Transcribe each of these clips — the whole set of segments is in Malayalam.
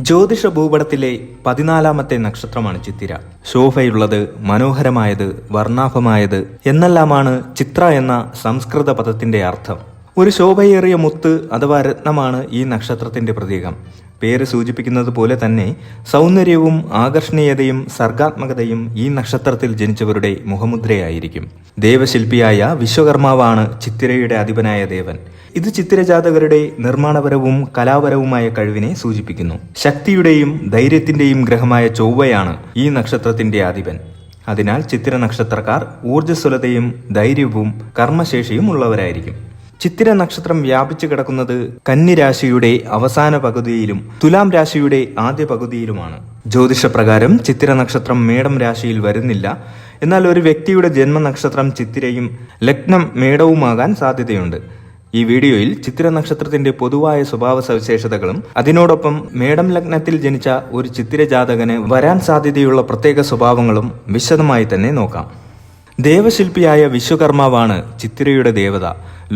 ജ്യോതിഷ ഭൂപടത്തിലെ പതിനാലാമത്തെ നക്ഷത്രമാണ് ചിത്തിര. ശോഭയുള്ളത് മനോഹരമായത് വർണാഭമായത് എന്നെല്ലാമാണ് ചിത്ര എന്ന സംസ്കൃത പദത്തിന്റെ അർത്ഥം. ഒരു ശോഭയേറിയ മുത്ത് അഥവാ രത്നമാണ് ഈ നക്ഷത്രത്തിന്റെ പ്രതീകം. പേര് സൂചിപ്പിക്കുന്നത് പോലെ തന്നെ സൗന്ദര്യവും ആകർഷണീയതയും സർഗാത്മകതയും ഈ നക്ഷത്രത്തിൽ ജനിച്ചവരുടെ മുഖമുദ്രയായിരിക്കും. ദേവശില്പിയായ വിശ്വകർമാവാണ് ചിത്തിരയുടെ അധിപനായ ദേവൻ. ഇത് ചിത്രജാതകരുടെ നിർമ്മാണപരവും കലാപരവുമായ കഴിവിനെ സൂചിപ്പിക്കുന്നു. ശക്തിയുടെയും ധൈര്യത്തിന്റെയും ഗ്രഹമായ ചൊവ്വയാണ് ഈ നക്ഷത്രത്തിന്റെ അധിപൻ അതിനാൽ ചിത്തിര നക്ഷത്രക്കാർ ഊർജസ്വലതയും ധൈര്യവും കർമ്മശേഷിയും ഉള്ളവരായിരിക്കും. ചിത്തിര നക്ഷത്രം വ്യാപിച്ചു കിടക്കുന്നത് കന്നി രാശിയുടെ അവസാന പകുതിയിലും തുലാം രാശിയുടെ ആദ്യ പകുതിയിലുമാണ്. ജ്യോതിഷപ്രകാരം ചിത്തിര നക്ഷത്രം മേടം രാശിയിൽ വരുന്നില്ല. എന്നാൽ ഒരു വ്യക്തിയുടെ ജന്മനക്ഷത്രം ചിത്തിരയും ലഗ്നം മേടവുമാകാൻ സാധ്യതയുണ്ട്. ഈ വീഡിയോയിൽ ചിത്ര നക്ഷത്രത്തിന്റെ പൊതുവായ സ്വഭാവ സവിശേഷതകളും അതിനോടൊപ്പം മേടം ലഗ്നത്തിൽ ജനിച്ച ഒരു ചിത്തിര ജാതകന് വരാൻ സാധ്യതയുള്ള പ്രത്യേക സ്വഭാവങ്ങളും വിശദമായി തന്നെ നോക്കാം. ദേവശില്പിയായ വിശ്വകർമാവാണ് ചിത്തിരയുടെ ദേവത.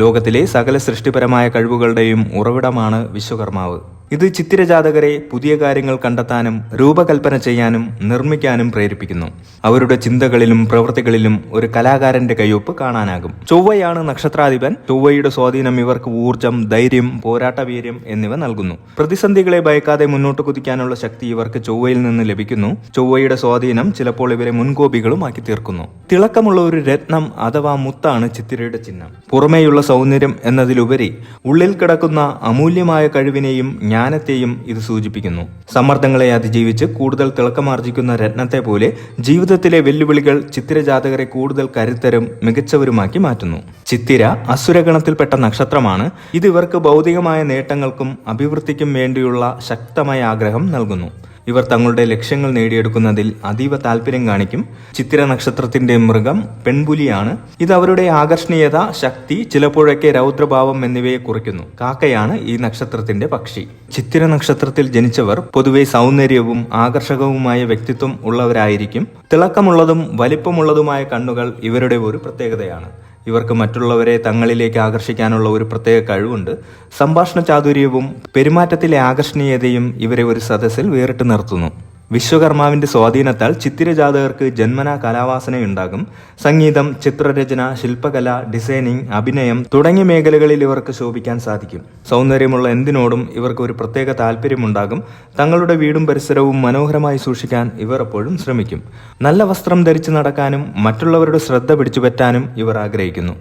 ലോകത്തിലെ സകല സൃഷ്ടിപരമായ കഴിവുകളുടെയും ഉറവിടമാണ് വിശ്വകർമാവ്. ഇത് ചിത്തിരജാതകരെ പുതിയ കാര്യങ്ങൾ കണ്ടെത്താനും രൂപകൽപ്പന ചെയ്യാനും നിർമ്മിക്കാനും പ്രേരിപ്പിക്കുന്നു. അവരുടെ ചിന്തകളിലും പ്രവൃത്തികളിലും ഒരു കലാകാരന്റെ കയ്യൊപ്പ് കാണാനാകും. ചൊവ്വയാണ് നക്ഷത്രാധിപൻ. ചൊവ്വയുടെ സ്വാധീനം ഇവർക്ക് ഊർജം ധൈര്യം പോരാട്ടവീര്യം എന്നിവ നൽകുന്നു. പ്രതിസന്ധികളെ ഭയക്കാതെ മുന്നോട്ട് കുതിക്കാനുള്ള ശക്തി ഇവർക്ക് ചൊവ്വയിൽ നിന്ന് ലഭിക്കുന്നു. ചൊവ്വയുടെ സ്വാധീനം ചിലപ്പോൾ ഇവരെ മുൻകോപികളുമാക്കി തീർക്കുന്നു. തിളക്കമുള്ള ഒരു രത്നം അഥവാ മുത്താണ് ചിത്തിരയുടെ ചിഹ്നം. പുറമേയുള്ള സൗന്ദര്യം എന്നതിലുപരി ഉള്ളിൽ കിടക്കുന്ന അമൂല്യമായ കഴിവിനെയും ജ്ഞാനത്തെയും ഇത് സൂചിപ്പിക്കുന്നു. സമ്മർദ്ദങ്ങളെ അതിജീവിച്ച് കൂടുതൽ തിളക്കമാർജിക്കുന്ന രത്നത്തെ പോലെ ജീവിതത്തിലെ വെല്ലുവിളികൾ ചിത്തിരജാതകരെ കൂടുതൽ കരുത്തരും മികച്ചവരുമാക്കി മാറ്റുന്നു. ചിത്തിര അസുരഗണത്തിൽപ്പെട്ട നക്ഷത്രമാണ്. ഇത് ഇവർക്ക് ഭൗതികമായ നേട്ടങ്ങൾക്കും അഭിവൃദ്ധിക്കും വേണ്ടിയുള്ള ശക്തമായ ആഗ്രഹം നൽകുന്നു. ഇവർ തങ്ങളുടെ ലക്ഷ്യങ്ങൾ നേടിയെടുക്കുന്നതിൽ അതീവ താല്പര്യം കാണിക്കും. ചിത്തിര നക്ഷത്രത്തിന്റെ മൃഗം പെൺപുലിയാണ്. ഇത് അവരുടെ ആകർഷണീയത ശക്തി ചിലപ്പോഴൊക്കെ രൗദ്രഭാവം എന്നിവയെ കുറിക്കുന്നു. കാക്കയാണ് ഈ നക്ഷത്രത്തിന്റെ പക്ഷി. ചിത്തിര നക്ഷത്രത്തിൽ ജനിച്ചവർ പൊതുവെ സൗന്ദര്യവും ആകർഷകവുമായ വ്യക്തിത്വം ഉള്ളവരായിരിക്കും. തിളക്കമുള്ളതും വലിപ്പമുള്ളതുമായ കണ്ണുകൾ ഇവരുടെ ഒരു പ്രത്യേകതയാണ്. ഇവർക്ക് മറ്റുള്ളവരെ തങ്ങളിലേക്ക് ആകർഷിക്കാനുള്ള ഒരു പ്രത്യേക കഴിവുണ്ട്. സംഭാഷണ ചാതുര്യവും പെരുമാറ്റത്തിലെ ആകർഷണീയതയും ഇവരെ ഒരു സദസ്സിൽ വേറിട്ട് നിർത്തുന്നു. വിശ്വകർമാവിന്റെ സ്വാധീനത്താൽ ചിത്തിരജാതകർക്ക് ജന്മന കലാവാസനയുണ്ടാകും. സംഗീതം ചിത്രരചന ശില്പകല ഡിസൈനിങ് അഭിനയം തുടങ്ങിയ മേഖലകളിൽ ഇവർക്ക് ശോഭിക്കാൻ സാധിക്കും. സൗന്ദര്യമുള്ള എന്തിനോടും ഇവർക്ക് ഒരു പ്രത്യേക താല്പര്യമുണ്ടാകും തങ്ങളുടെ വീടും പരിസരവും മനോഹരമായി സൂക്ഷിക്കാൻ ഇവർ എപ്പോഴും ശ്രമിക്കും. നല്ല വസ്ത്രം ധരിച്ചു നടക്കാനും മറ്റുള്ളവരുടെ ശ്രദ്ധ പിടിച്ചുപറ്റാനും ഇവർ ആഗ്രഹിക്കുന്നു.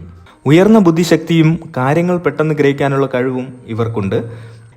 ഉയർന്ന ബുദ്ധിശക്തിയും കാര്യങ്ങൾ പെട്ടെന്ന് ഗ്രഹിക്കാനുള്ള കഴിവും ഇവർക്കുണ്ട്.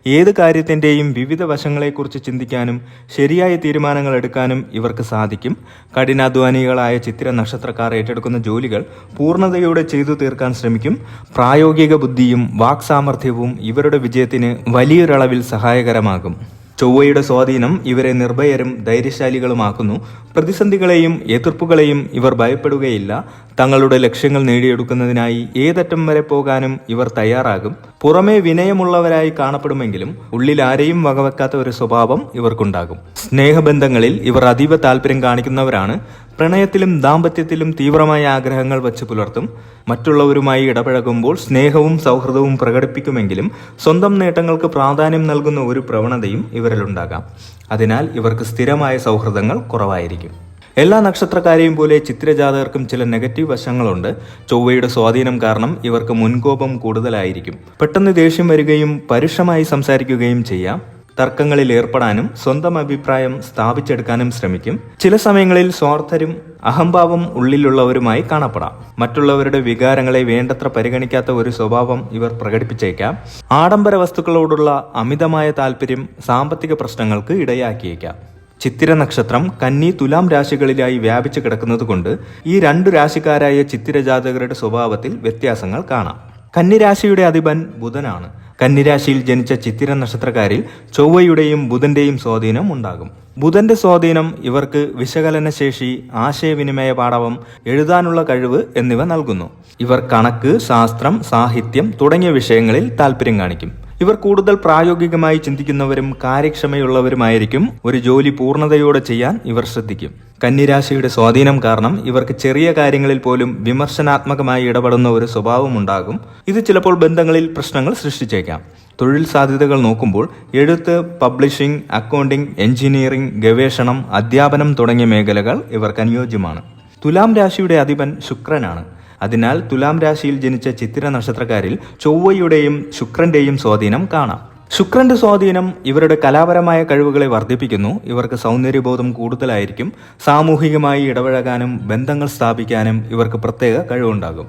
ഏത് കാര്യത്തിന്റെയും വിവിധ വശങ്ങളെക്കുറിച്ച് ചിന്തിക്കാനും ശരിയായ തീരുമാനങ്ങൾ എടുക്കാനും ഇവർക്ക് സാധിക്കും. കഠിനാധ്വാനികളായ ചിത്ര നക്ഷത്രക്കാർ ഏറ്റെടുക്കുന്ന ജോലികൾ പൂർണതയോടെ ചെയ്തു തീർക്കാൻ ശ്രമിക്കും. പ്രായോഗിക ബുദ്ധിയും വാക്സാമർഥ്യവും ഇവരുടെ വിജയത്തിന് വലിയൊരളവിൽ സഹായകരമാകും. ചൊവ്വയുടെ സ്വാധീനം ഇവരെ നിർഭയരും ധൈര്യശാലികളുമാക്കുന്നു. പ്രതിസന്ധികളെയും എതിർപ്പുകളെയും ഇവർ ഭയപ്പെടുകയില്ല. തങ്ങളുടെ ലക്ഷ്യങ്ങൾ നേടിയെടുക്കുന്നതിനായി ഏതറ്റം വരെ പോകാനും ഇവർ തയ്യാറാകും. പുറമേ വിനയമുള്ളവരായി കാണപ്പെടുമെങ്കിലും ഉള്ളിൽ ആരെയും വകവെക്കാത്ത ഒരു സ്വഭാവം ഇവർക്കുണ്ടാകും. സ്നേഹബന്ധങ്ങളിൽ ഇവർ അതീവ താല്പര്യം കാണിക്കുന്നവരാണ്. പ്രണയത്തിലും ദാമ്പത്യത്തിലും തീവ്രമായ ആഗ്രഹങ്ങൾ വച്ച് പുലർത്തും. മറ്റുള്ളവരുമായി ഇടപഴകുമ്പോൾ സ്നേഹവും സൗഹൃദവും പ്രകടിപ്പിക്കുമെങ്കിലും സ്വന്തം നേട്ടങ്ങൾക്ക് പ്രാധാന്യം നൽകുന്ന ഒരു പ്രവണതയും ഇവരിലുണ്ടാകാം. അതിനാൽ ഇവർക്ക് സ്ഥിരമായ സൗഹൃദങ്ങൾ കുറവായിരിക്കും. എല്ലാ നക്ഷത്രക്കാരെയും പോലെ ചിത്രജാതകർക്കും ചില നെഗറ്റീവ് വശങ്ങളുണ്ട്. ചൊവ്വയുടെ സ്വാധീനം കാരണം ഇവർക്ക് മുൻകോപം കൂടുതലായിരിക്കും. പെട്ടെന്ന് ദേഷ്യം വരികയും പരുഷമായി സംസാരിക്കുകയും ചെയ്യാം. തർക്കങ്ങളിൽ ഏർപ്പെടാനും സ്വന്തം അഭിപ്രായം സ്ഥാപിച്ചെടുക്കാനും ശ്രമിക്കും. ചില സമയങ്ങളിൽ സ്വാർത്ഥരും അഹംഭാവം ഉള്ളിലുള്ളവരുമായി കാണപ്പെടാം. മറ്റുള്ളവരുടെ വികാരങ്ങളെ വേണ്ടത്ര പരിഗണിക്കാത്ത ഒരു സ്വഭാവം ഇവർ പ്രകടിപ്പിച്ചേക്കാം. ആഡംബര വസ്തുക്കളോടുള്ള അമിതമായ താല്പര്യം സാമ്പത്തിക പ്രശ്നങ്ങൾക്ക് ഇടയാക്കിയേക്കാം. ചിത്തിര നക്ഷത്രം കന്നി തുലാം രാശികളിലായി വ്യാപിച്ചു കിടക്കുന്നതുകൊണ്ട് ഈ രണ്ടു രാശിക്കാരായ ചിത്തിര ജാതകരുടെ സ്വഭാവത്തിൽ വ്യത്യാസങ്ങൾ കാണാം. കന്നിരാശിയുടെ അധിപൻ ബുധനാണ്. കന്നിരാശിയിൽ ജനിച്ച ചിത്തിര നക്ഷത്രക്കാരിൽ ചൊവ്വയുടെയും ബുധന്റെയും സ്വാധീനം ഉണ്ടാകും. ബുധന്റെ സ്വാധീനം ഇവർക്ക് വിശകലന ശേഷി ആശയവിനിമയ പാഠവം എഴുതാനുള്ള കഴിവ് എന്നിവ നൽകുന്നു. ഇവർ കണക്ക് ശാസ്ത്രം സാഹിത്യം തുടങ്ങിയ വിഷയങ്ങളിൽ താല്പര്യം കാണിക്കും. ഇവർ കൂടുതൽ പ്രായോഗികമായി ചിന്തിക്കുന്നവരും കാര്യക്ഷമയുള്ളവരുമായിരിക്കും. ഒരു ജോലി പൂർണതയോടെ ചെയ്യാൻ ഇവർ ശ്രദ്ധിക്കും. കന്നിരാശിയുടെ സ്വാധീനം കാരണം ഇവർക്ക് ചെറിയ കാര്യങ്ങളിൽ പോലും വിമർശനാത്മകമായി ഇടപെടുന്ന ഒരു സ്വഭാവം ഉണ്ടാകും. ഇത് ചിലപ്പോൾ ബന്ധങ്ങളിൽ പ്രശ്നങ്ങൾ സൃഷ്ടിച്ചേക്കാം. തൊഴിൽ സാധ്യതകൾ നോക്കുമ്പോൾ എഴുത്ത് പബ്ലിഷിംഗ് അക്കൗണ്ടിംഗ് എഞ്ചിനീയറിംഗ് ഗവേഷണം അധ്യാപനം തുടങ്ങിയ മേഖലകൾ ഇവർക്ക് അനുയോജ്യമാണ്. തുലാം രാശിയുടെ അധിപൻ ശുക്രനാണ്. അതിനാൽ തുലാം രാശിയിൽ ജനിച്ച ചിത്തിര നക്ഷത്രക്കാരിൽ ചൊവ്വയുടെയും ശുക്രന്റെയും സ്വാധീനം കാണാം. ശുക്രന്റെ സ്വാധീനം ഇവരുടെ കലാപരമായ കഴിവുകളെ വർദ്ധിപ്പിക്കുന്നു. ഇവർക്ക് സൗന്ദര്യബോധം കൂടുതലായിരിക്കും. സാമൂഹികമായി ഇടപഴകാനും ബന്ധങ്ങൾ സ്ഥാപിക്കാനും ഇവർക്ക് പ്രത്യേക കഴിവുണ്ടാകും.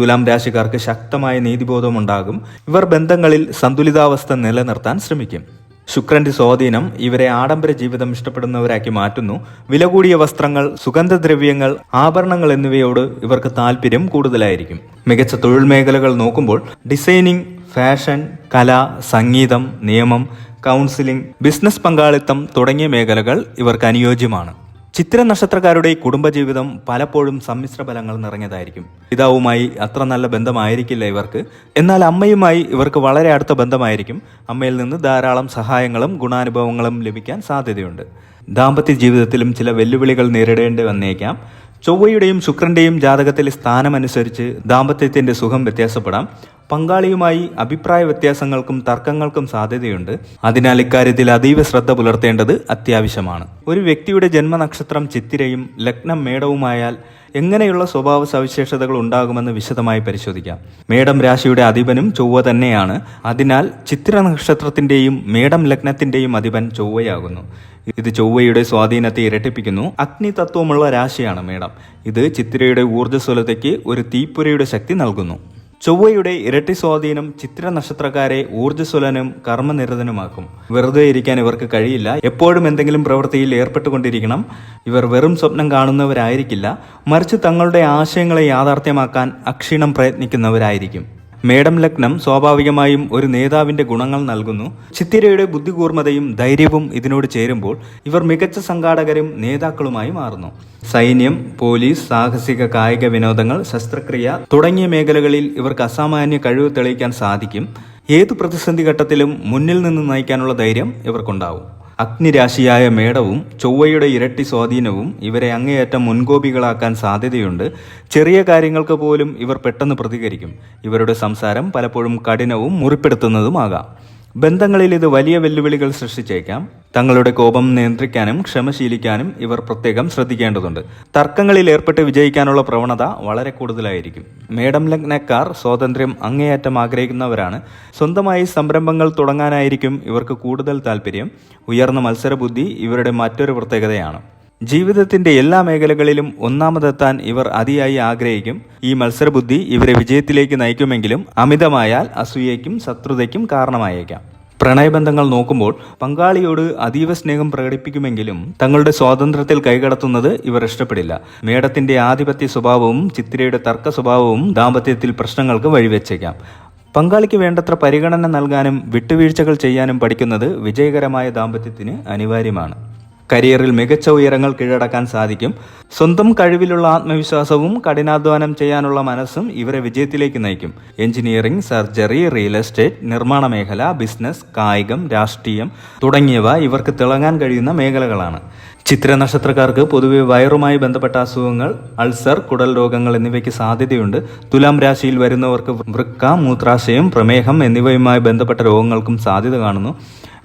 തുലാം രാശിക്കാർക്ക് ശക്തമായ നീതിബോധമുണ്ടാകും. ഇവർ ബന്ധങ്ങളിൽ സന്തുലിതാവസ്ഥ നിലനിർത്താൻ ശ്രമിക്കും. ശുക്രന്റെ സ്വാധീനം ഇവരെ ആഡംബര ജീവിതം ഇഷ്ടപ്പെടുന്നവരാക്കി മാറ്റുന്നു. വില കൂടിയ വസ്ത്രങ്ങൾ സുഗന്ധദ്രവ്യങ്ങൾ ആഭരണങ്ങൾ എന്നിവയോട് ഇവർക്ക് താല്പര്യം കൂടുതലായിരിക്കും. മികച്ച തൊഴിൽ മേഖലകൾ നോക്കുമ്പോൾ ഡിസൈനിങ് ഫാഷൻ കല സംഗീതം നിയമം കൗൺസിലിംഗ് ബിസിനസ് പങ്കാളിത്തം തുടങ്ങിയ മേഖലകൾ ഇവർക്ക് അനുയോജ്യമാണ്. ചിത്ര നക്ഷത്രക്കാരുടെ കുടുംബജീവിതം പലപ്പോഴും സമ്മിശ്ര ഫലങ്ങൾ നിറഞ്ഞതായിരിക്കും. പിതാവുമായി അത്ര നല്ല ബന്ധമായിരിക്കില്ല ഇവർക്ക്. എന്നാൽ അമ്മയുമായി ഇവർക്ക് വളരെ അടുത്ത ബന്ധമായിരിക്കും. അമ്മയിൽ നിന്ന് ധാരാളം സഹായങ്ങളും ഗുണാനുഭവങ്ങളും ലഭിക്കാൻ സാധ്യതയുണ്ട്. ദാമ്പത്യ ജീവിതത്തിലും ചില വെല്ലുവിളികൾ നേരിടേണ്ടി വന്നേക്കാം. ചൊവ്വയുടെയും ശുക്രന്റെയും ജാതകത്തിലെ സ്ഥാനമനുസരിച്ച് ദാമ്പത്യത്തിന്റെ സുഖം വ്യത്യാസപ്പെടാം. പങ്കാളിയുമായി അഭിപ്രായ വ്യത്യാസങ്ങൾക്കും തർക്കങ്ങൾക്കും സാധ്യതയുണ്ട്. അതിനാൽ ഇക്കാര്യത്തിൽ അതീവ ശ്രദ്ധ പുലർത്തേണ്ടത് അത്യാവശ്യമാണ്. ഒരു വ്യക്തിയുടെ ജന്മനക്ഷത്രം ചിത്തിരയും ലഗ്നം മേടവുമായാൽ എങ്ങനെയുള്ള സ്വഭാവ സവിശേഷതകൾ ഉണ്ടാകുമെന്ന് വിശദമായി പരിശോധിക്കാം. മേടം രാശിയുടെ അധിപനും ചൊവ്വ തന്നെയാണ്. അതിനാൽ ചിത്ര നക്ഷത്രത്തിന്റെയും മേടം ലഗ്നത്തിന്റെയും അധിപൻ ചൊവ്വയാകുന്നു. ഇത് ചൊവ്വയുടെ സ്വാധീനത്തെ ഇരട്ടിപ്പിക്കുന്നു. അഗ്നി തത്വമുള്ള രാശിയാണ് മേടം. ഇത് ചിത്രയുടെ ഊർജസ്വലതയ്ക്ക് ഒരു തീപ്പുരയുടെ ശക്തി നൽകുന്നു. ചൊവ്വയുടെ ഇരട്ടി സ്വാധീനം ചിത്ര നക്ഷത്രക്കാരെ ഊർജസ്വലനും കർമ്മനിരതനുമാക്കും. വെറുതെ ഇരിക്കാൻ ഇവർക്ക് കഴിയില്ല. എപ്പോഴും എന്തെങ്കിലും പ്രവൃത്തിയിൽ ഏർപ്പെട്ടുകൊണ്ടിരിക്കണം. ഇവർ വെറും സ്വപ്നം കാണുന്നവരായിരിക്കില്ല. മറിച്ച് തങ്ങളുടെ ആശയങ്ങളെ യാഥാർത്ഥ്യമാക്കാൻ അക്ഷീണം പ്രയത്നിക്കുന്നവരായിരിക്കും. മേഡം ലഗ്നം സ്വാഭാവികമായും ഒരു നേതാവിന്റെ ഗുണങ്ങൾ നൽകുന്നു. ചിത്തിരയുടെ ബുദ്ധികൂർമ്മതയും ധൈര്യവും ഇതിനോട് ചേരുമ്പോൾ ഇവർ മികച്ച സംഘാടകരും നേതാക്കളുമായി മാറുന്നു. സൈന്യം പോലീസ് സാഹസിക കായിക വിനോദങ്ങൾ ശസ്ത്രക്രിയ തുടങ്ങിയ മേഖലകളിൽ ഇവർക്ക് അസാമാന്യ കഴിവ് തെളിയിക്കാൻ സാധിക്കും. ഏതു പ്രതിസന്ധി ഘട്ടത്തിലും മുന്നിൽ നിന്ന് നയിക്കാനുള്ള ധൈര്യം ഇവർക്കുണ്ടാവും. അഗ്നിരാശിയായ മേടവും ചൊവ്വയുടെ ഇരട്ടി സ്വാധീനവും ഇവരെ അങ്ങേയറ്റം മുൻകോപികളാക്കാൻ സാധ്യതയുണ്ട്. ചെറിയ കാര്യങ്ങൾക്ക് പോലും ഇവർ പെട്ടെന്ന് പ്രതികരിക്കും. ഇവരുടെ സംസാരം പലപ്പോഴും കഠിനവും മുറിപ്പെടുത്തുന്നതുമാകാം. ബന്ധങ്ങളിൽ ഇത് വലിയ വെല്ലുവിളികൾ സൃഷ്ടിച്ചേക്കാം. തങ്ങളുടെ കോപം നിയന്ത്രിക്കാനും ക്ഷമശീലിക്കാനും ഇവർ പ്രത്യേകം ശ്രദ്ധിക്കേണ്ടതുണ്ട്. തർക്കങ്ങളിൽ ഏർപ്പെട്ട് വിജയിക്കാനുള്ള പ്രവണത വളരെ കൂടുതലായിരിക്കും. മേഡം ലഗ്നക്കാർ സ്വാതന്ത്ര്യം അങ്ങേയറ്റം ആഗ്രഹിക്കുന്നവരാണ്. സ്വന്തമായി സംരംഭങ്ങൾ തുടങ്ങാനായിരിക്കും ഇവർക്ക് കൂടുതൽ താല്പര്യം ഉയർന്ന മത്സരബുദ്ധി ഇവരുടെ മറ്റൊരു പ്രത്യേകതയാണ്. ജീവിതത്തിന്റെ എല്ലാ മേഖലകളിലും ഒന്നാമതെത്താൻ ഇവർ അതിയായി ആഗ്രഹിക്കും. ഈ മത്സരബുദ്ധി ഇവരെ വിജയത്തിലേക്ക് നയിക്കുമെങ്കിലും അമിതമായാൽ അസൂയയ്ക്കും ശത്രുതയ്ക്കും കാരണമായേക്കാം. പ്രണയബന്ധങ്ങൾ നോക്കുമ്പോൾ പങ്കാളിയോട് അതീവ സ്നേഹം പ്രകടിപ്പിക്കുമെങ്കിലും തങ്ങളുടെ സ്വാതന്ത്ര്യത്തിൽ കൈകടത്തുന്നത് ഇവർ ഇഷ്ടപ്പെടില്ല. മേടത്തിന്റെ ആധിപത്യ സ്വഭാവവും ചിത്രയുടെ തർക്ക സ്വഭാവവും ദാമ്പത്യത്തിൽ പ്രശ്നങ്ങൾക്ക് വഴിവെച്ചേക്കാം. പങ്കാളിക്ക് വേണ്ടത്ര പരിഗണന നൽകാനും വിട്ടുവീഴ്ചകൾ ചെയ്യാനും പഠിക്കുന്നത് വിജയകരമായ ദാമ്പത്യത്തിന് അനിവാര്യമാണ്. കരിയറിൽ മികച്ച ഉയരങ്ങൾ കീഴടക്കാൻ സാധിക്കും. സ്വന്തം കഴിവിലുള്ള ആത്മവിശ്വാസവും കഠിനാധ്വാനം ചെയ്യാനുള്ള മനസ്സും ഇവരെ വിജയത്തിലേക്ക് നയിക്കും. എഞ്ചിനീയറിംഗ് സർജറി റിയൽ എസ്റ്റേറ്റ് നിർമ്മാണ മേഖല ബിസിനസ് കായികം രാഷ്ട്രീയം തുടങ്ങിയവ ഇവർക്ക് തിളങ്ങാൻ കഴിയുന്ന മേഖലകളാണ്. ചിത്ര നക്ഷത്രക്കാർക്ക് പൊതുവെ വയറുമായി ബന്ധപ്പെട്ട അസുഖങ്ങൾ അൾസർ കുടൽ രോഗങ്ങൾ എന്നിവയ്ക്ക് സാധ്യതയുണ്ട്. തുലാം രാശിയിൽ വരുന്നവർക്ക് വൃക്ക മൂത്രാശയം പ്രമേഹം എന്നിവയുമായി ബന്ധപ്പെട്ട രോഗങ്ങൾക്കും സാധ്യത കാണുന്നു.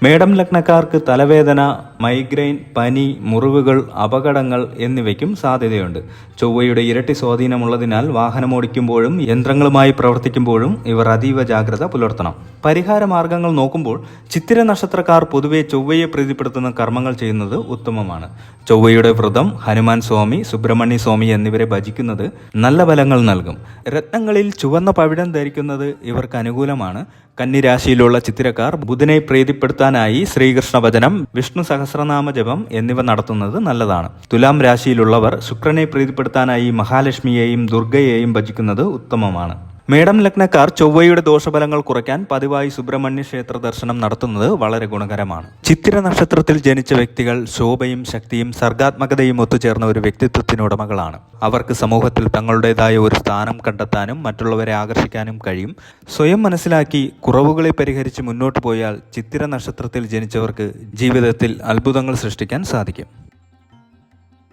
മേഡം ലഗ്നക്കാർക്ക് തലവേദന മൈഗ്രെയിൻ പനി മുറിവുകൾ അപകടങ്ങൾ എന്നിവയ്ക്കും സാധ്യതയുണ്ട്. ചൊവ്വയുടെ ഇരട്ടി സ്വാധീനമുള്ളതിനാൽ വാഹനമോടിക്കുമ്പോഴും യന്ത്രങ്ങളുമായി പ്രവർത്തിക്കുമ്പോഴും ഇവർ അതീവ ജാഗ്രത പുലർത്തണം. പരിഹാര മാർഗങ്ങൾ നോക്കുമ്പോൾ ചിത്തിര നക്ഷത്രക്കാർ പൊതുവെ ചൊവ്വയെ പ്രീതിപ്പെടുത്തുന്ന കർമ്മങ്ങൾ ചെയ്യുന്നത് ഉത്തമമാണ്. ചൊവ്വയുടെ വ്രതം ഹനുമാൻ സ്വാമി സുബ്രഹ്മണ്യ സ്വാമി എന്നിവരെ ഭജിക്കുന്നത് നല്ല ഫലങ്ങൾ നൽകും. രത്നങ്ങളിൽ ചുവന്ന പവിഴം ധരിക്കുന്നത് ഇവർക്ക് അനുകൂലമാണ്. കന്നിരാശിയിലുള്ള ചിത്തിരക്കാർ ബുധനെ പ്രീതിപ്പെടുത്താനായി ശ്രീകൃഷ്ണ വചനം വിഷ്ണു സഹസ്രനാമ ജപം എന്നിവ നടത്തുന്നത് നല്ലതാണ്. തുലാം രാശിയിലുള്ളവർ ശുക്രനെ പ്രീതിപ്പെടുത്താനായി മഹാലക്ഷ്മിയെയും ദുർഗയെയും ഭജിക്കുന്നത് ഉത്തമമാണ്. മേടം ലഗ്നക്കാർ ചൊവ്വയുടെ ദോഷഫലങ്ങൾ കുറയ്ക്കാൻ പതിവായി സുബ്രഹ്മണ്യ ക്ഷേത്ര ദർശനം നടത്തുന്നത് വളരെ ഗുണകരമാണ്. ചിത്തിര നക്ഷത്രത്തിൽ ജനിച്ച വ്യക്തികൾ ശോഭയും ശക്തിയും സർഗാത്മകതയും ഒത്തുചേർന്ന ഒരു വ്യക്തിത്വത്തിനുടമകളാണ് അവർക്ക് സമൂഹത്തിൽ തങ്ങളുടേതായ ഒരു സ്ഥാനം കണ്ടെത്താനും മറ്റുള്ളവരെ ആകർഷിക്കാനും കഴിയും. സ്വയം മനസ്സിലാക്കി കുറവുകളെ പരിഹരിച്ച് മുന്നോട്ട് പോയാൽ ചിത്തിര നക്ഷത്രത്തിൽ ജനിച്ചവർക്ക് ജീവിതത്തിൽ അത്ഭുതങ്ങൾ സൃഷ്ടിക്കാൻ സാധിക്കും.